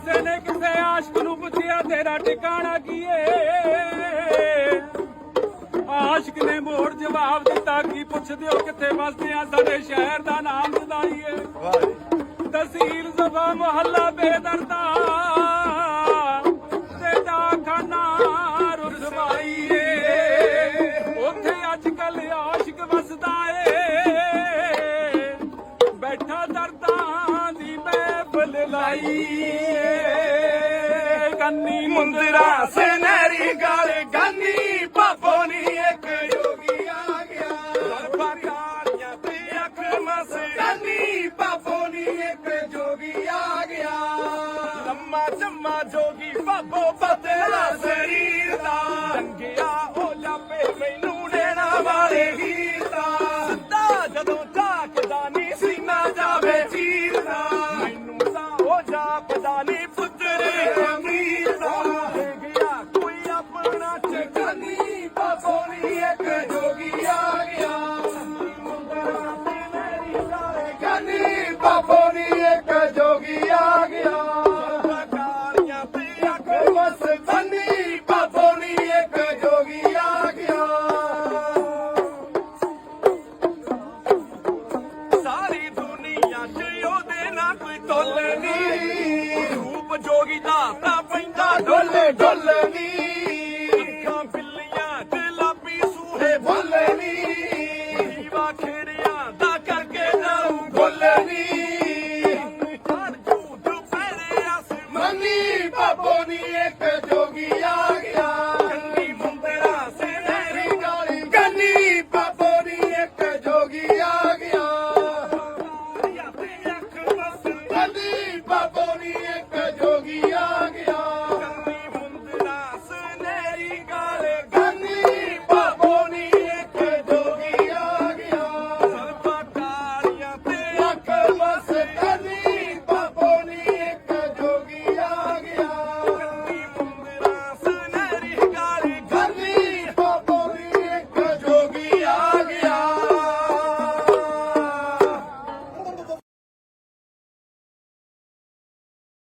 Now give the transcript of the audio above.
ਕਿਸੇ ਨੇ ਕਿਸੇ ਆਸ਼ਕ ਨੂੰ ਪੁੱਛਿਆ ਤੇਰਾ ਟਿਕਾਣਾ ਕੀ ਏ? ਆਸ਼ਕ ਨੇ ਮੋੜ ਜਵਾਬ ਦਿੱਤਾ ਕੀ ਪੁੱਛਦੇ ਹੋ ਕਿੱਥੇ ਵਸਦੇ ਆ? ਸਾਡੇ ਸ਼ਹਿਰ ਦਾ ਨਾਮ ਜਦਾਈਏ ਵਾਹ ਤਹਿਸੀਲ ਜ਼ਬਾ ਮੁਹੱਲਾ ਬੇਦਰ ਮਹਿਫਲ ਲਾਈਏ ਕੰਨੀ ਮੁੰਦਰਾ ਸਨੈਰੀ ਗਾਲ ਗੰਨੀ ਬਾਬੋ ਨੀ ਇੱਕ ਜੋਗੀ ਆ ਗਿਆ। ਸਰਬਕਾਰੀਆਂ ਤੇ ਅੱਖ ਮਸ ਗਾਨੀ ਬਾਬੋ ਨੀ ਇੱਕ ਜੋਗੀ ਆ ਗਿਆ। ਲੰਮਾ ਜੰਮਾ ਜੋਗੀ ਬਾਬੋ ਬਦਲਾ ਸਰੀਰ ਦਾ। ਰੰਗਿਆ ਡੋਲੇ ਡੋਲਨੀ ਅੱਖਾਂ ਬਿੱਲੀਆਂ ਤੇ ਲਾਪੀ ਸੂਹੇ ਭੋਲਨੀ ਜੀਵਾ ਖੇੜਿਆਂ ਦਾ ਕਰਕੇ ਜਾਉ ਗੋਲਨੀ ਚੜ ਜੂ ਦੁਪਹਿਰੇ ਆਸ ਮੰਨੀ ਬਾਬੋ ਨੀ ਇੱਕ